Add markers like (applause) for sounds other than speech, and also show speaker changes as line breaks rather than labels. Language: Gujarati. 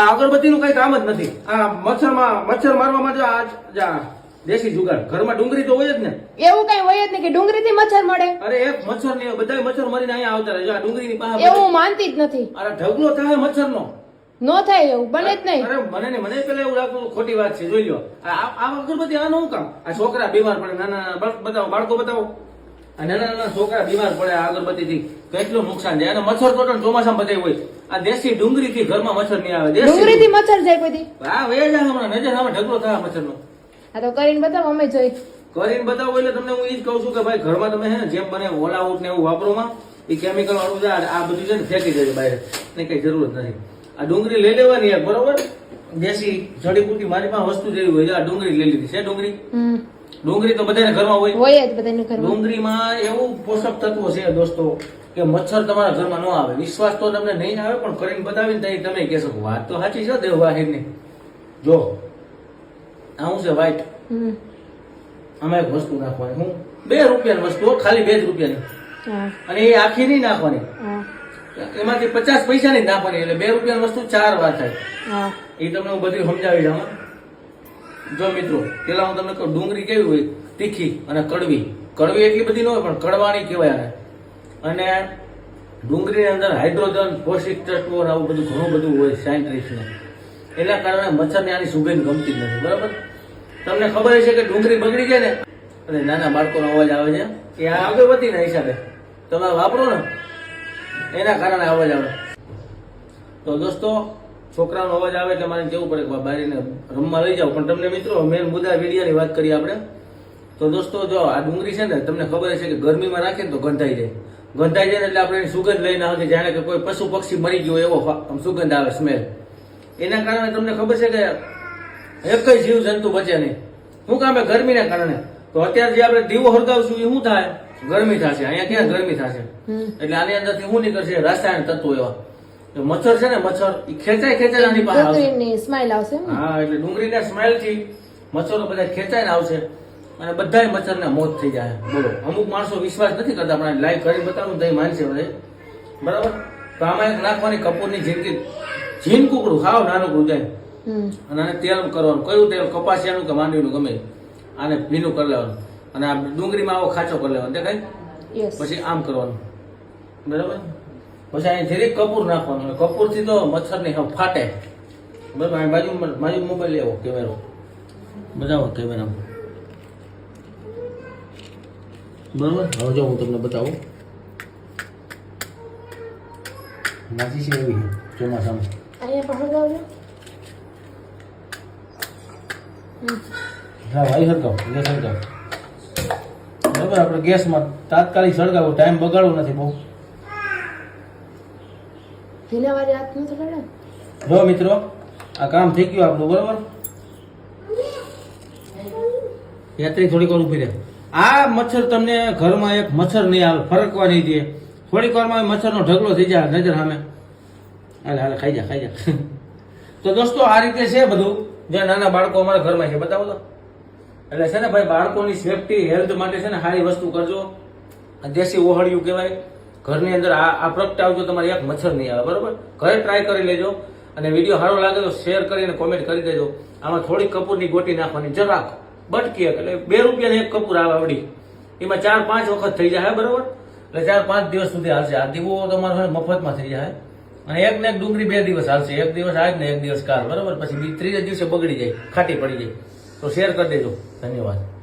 આ અગરબત્તીનું કઈ કામ જ નથી. આ મચ્છરમાં મચ્છર મારવા માટે આ જ આ દેશી જુગાડ ઘરમાં ડુંગળી તો હોય જ ને.
એવું કઈ હોય જ નહીં કે ડુંગળીથી મચ્છર મળે.
અરે એક મચ્છર ને બધા મચ્છર મરીને અહીંયા આવતા રહે. આ આ ડુંગળીની પાસે
એવું માનતી જ નથી.
અરે ઢગલો થાય મચ્છરનો.
નો થાય એવું બને જ નહીં.
અરે મને ને મને પેલા એવું લાગતું ખોટી વાત છે જોઈ લો આ આ અગરબત્તી આનું શું કામ? આ છોકરા બીમાર પડે. નાના બતાવો બાળકો બતાવો. આ નાના નાના છોકરા બીમાર પડે આ અગરબત્તીથી. કેટલું નુકસાન જાય અને મચ્છર તો ચોમાસામાં બધાય હોય. આ દેશી ડુંગળીથી ઘરમાં મચ્છર નહીં આવે દેશી
ડુંગળીથી મચ્છર જાય કોઈ
હા વે જાય હમણાં નજર સામે ઢગલો થાય મચ્છરનો.
આ તો કરીને બતાવો અમે જોઈ.
કરીને બતાવો એટલે તમને હું એ જ કહું છું કે ભાઈ ઘરમાં તમે હે જેમ બને ઓલ આઉટ ને એવું વાપરોમાં એ કેમિકલ વાળું આ બધું છે ને ફેંકી દેજો બહાર. ને કઈ જરૂર નથી. આ ડુંગળી લઈ લેવાની યાર બરોબર? દેશી જડીબુટી મારી પાસે વસ્તુ જેવી હોય આ ડુંગળી લઈ લીધી છે ડુંગળી? ડુંગળી તો બધાને ઘરમાં હોય.
હોય જ બધાને ઘરમાં.
ડુંગળીમાં એવું પોષક તત્વો છે દોસ્તો કે મચ્છર તમારા ઘરમાં ન આવે. વિશ્વાસ તો તમને નહીં આવે પણ કરીને બતાવીને તઈ તમે કહેશો વાત તો સાચી છે દેવવાહિરની જો આવું છે
વાઇટ
આમાં એક વસ્તુ નાખવાની. હું બે રૂપિયાની વસ્તુ ખાલી બે જ રૂપિયાની. અને એ આખી નહીં નાખવાની. એમાંથી પચાસ પૈસાની જ નાખવાની એટલે બે રૂપિયાની વસ્તુ ચાર વાર થાય. એ તમને હું બધી સમજાવી દઉં જો મિત્રો પેલા હું તમને કહું ડુંગળી કેવી હોય? તીખી અને કડવી. કડવી એટલી બધી ન હોય, પણ કડવાણી કહેવાય આને. અને ડુંગળીની અંદર હાઇડ્રોજન પૌષ્ટિક તત્વો આવું બધું ઘણું બધું હોય સાયન્ટિસ્ટને એના કારણે મચ્છરને આની સુગંધ ગમતી જ નથી, બરાબર? તમને ખબર છે કે ડુંગળી બગડી જાય ને, અને નાના બાળકોનો અવાજ આવે છે એ આ અગરબત્તીના હિસાબે. તમે વાપરો ને, એના કારણે અવાજ આવે. તો દોસ્તો, છોકરાનો અવાજ આવે એટલે મારે કેવું પડે કે બારીને રમવા લઈ જાઓ. પણ તમને મિત્રો મેન મુદ્દા વિડીયાની વાત કરીએ આપણે. તો દોસ્તો જો આ ડુંગળી છે ને તમને ખબર છે કે ગરમીમાં રાખે ને તો ગંધાઈ જાય. ગંધાઈ જાય એટલે આપણે સુગંધ લઈને આવે જાણે કે કોઈ પશુ પક્ષી મરી ગયો એવો સુગંધ આવે સ્મેલ એના કારણે તમને ખબર છે કે એક જ જીવ જંતુ બચે નહીં. શું કામે ગરમીના કારણે? તો અત્યારે જે આપણે દીવો હળગાવશું એ શું થાય? ગરમી થશે. અહીંયા ક્યાં ગરમી થશે? એટલે આની અંદરથી શું નીકળશે? રાસાયણ તત્વો એવા. મચ્છર છે ને મચ્છર એ ખેંચાય ખેંચાય આની પાસે
સ્માઈલ આવશે?
હા એટલે ડુંગળીના સ્માઈલથી મચ્છરો બધા ખેંચાય ને આવશે. અને બધાય મચ્છરને મોત થઈ જાય. બોલો. અમુક માણસો વિશ્વાસ નથી કરતા પણ લાઈવ કરી બતાવું તો માનશે બધા બરાબર? પ્રામાણિક નાખવાની કપૂરની જિંદગી જીન કુકડું ખાવ નાનું જાય અને આને તેલ કરવાનું. કયું તેલ? કપાસિયાનું કે માંડવીનું? ગમે. આને ભીનું કરી લેવાનું. અને આ ડુંગળીમાં આવો ખાચો કરી લેવાનો. દેખાય? પછી આમ કરવાનું. બરાબર? પછી અહીં ધીરે કપૂર નાખવાનું. કપૂરથી તો મચ્છર નહીં ફાટે. બરાબર? અહીં બાજુ બાજુ મોબાઈલ લેવો કેમેરો બતાવો કેમેરા બરાબર? હવે જો હું તમને બતાવું. નાસી છે એવી. ચોમાસામાં. હા ભાઈ સળગાવ ગેસ સરકાવ બરાબર આપણે ગેસમાં તાત્કાલિક સળગાવો. ટાઈમ બગાડવો નથી બહુ. જો મિત્રો આ કામ થઈ ગયું આપણું બરાબર? યાત્રી થોડીક વાર ઊભી રહે. આ મચ્છર તમને ઘરમાં એક મચ્છર નહીં આવે ફરકવા નહીં દે થોડીક વારમાં મચ્છરનો ઢગલો થઈ જાય નજર સામે. હાલે હાલે, ખાઈ જા ખાઈ જા. (laughs) તો દોસ્તો, આ રીતે છે બધું. જે નાના બાળકો અમારા ઘરમાં છે, બતાવો તો. એટલે છે ને ભાઈ, બાળકોની સેફટી હેલ્થ માટે છે ને સારી વસ્તુ કરજો. દેશી ઓહળિયું કહેવાય. ઘરની અંદર આ આ પ્રગટાવજો તમારે એક મચ્છર નહીં આવે, બરોબર? ઘરે ટ્રાય કરી લેજો. અને વીડિયો સારો લાગે તો શેર કરીને કોમેન્ટ કરી દેજો. આમાં થોડી કપૂરની ગોટી નાખવાની, જરાક. બટકી એટલે બે રૂપિયાની એક કપૂર આવે આવડી. એમાં ચાર, પાંચ વખત થઈ જાય બરોબર? એટલે ચાર, પાંચ દિવસ સુધી હાલશે. આ દીવો તમારો મફતમાં થઈ જાય. અને એક ને એક ડુંગળી બે દિવસ હાલશે. એક દિવસ આજ ને એક દિવસ કાલ, બરોબર? પછી ત્રીજે દિવસે બગડી જાય, ખાટી પડી જાય. તો શેર કરી દેજો. ધન્યવાદ.